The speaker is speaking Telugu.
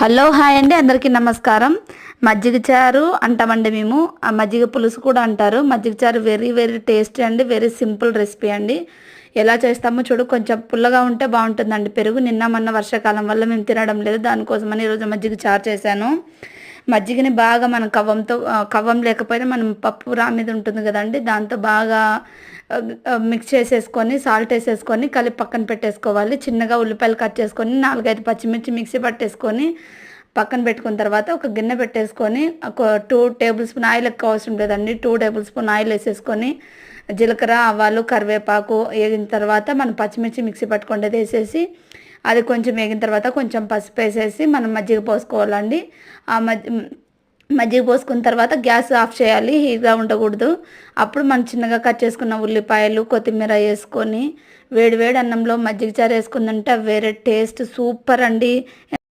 హలో హాయ్ అండి. అందరికీ నమస్కారం. మజ్జిగ చారు అంటామండి మేము. ఆ మజ్జిగ పులుసు కూడా అంటారు. మజ్జిగ చారు వెరీ వెరీ టేస్టీ అండి. వెరీ సింపుల్ రెసిపీ అండి. ఎలా చేస్తామో చూడు కొంచెం పుల్లగా ఉంటే బాగుంటుందండి పెరుగు. నిన్న మొన్న వర్షాకాలం వల్ల మేము తినడం లేదు. దానికోసమని ఈరోజు మజ్జిగ చారు చేశాను. మజ్జిగని బాగా మనం కవ్వంతో కవ్వం లేకపోయినా మనం పప్పు రా మీద ఉంటుంది కదండి. దాంతో బాగా మిక్స్ చేసేసుకొని సాల్ట్ వేసేసుకొని కలిపి పక్కన పెట్టేసుకోవాలి. చిన్నగా ఉల్లిపాయలు కట్ చేసుకొని నాలుగైదు పచ్చిమిర్చి మిక్సీ పట్టేసుకొని పక్కన పెట్టుకున్న తర్వాత ఒక గిన్నె పెట్టేసుకొని ఒక టూ టేబుల్ స్పూన్ ఆయిల్ ఎక్కువ అవసరం లేదండి. టూ టేబుల్ స్పూన్ ఆయిల్ వేసేసుకొని జీలకర్ర ఆవాలు కరివేపాకు వేగిన తర్వాత మనం పచ్చిమిర్చి మిక్సీ పట్టుకుండేది వేసేసి అది కొంచెం వేగిన తర్వాత కొంచెం పసుపు వేసేసి మనం మజ్జిగ పోసుకోవాలండి. ఆ మజ్జి మజ్జిగ పోసుకున్న తర్వాత గ్యాస్ ఆఫ్ చేయాలి హీట్గా ఉండకూడదు. అప్పుడు మనం చిన్నగా కట్ చేసుకున్న ఉల్లిపాయలు కొత్తిమీర వేసుకొని వేడి వేడి అన్నంలో మజ్జిగ చారు వేసుకుందంటే వేరే టేస్ట్ సూపర్ అండి.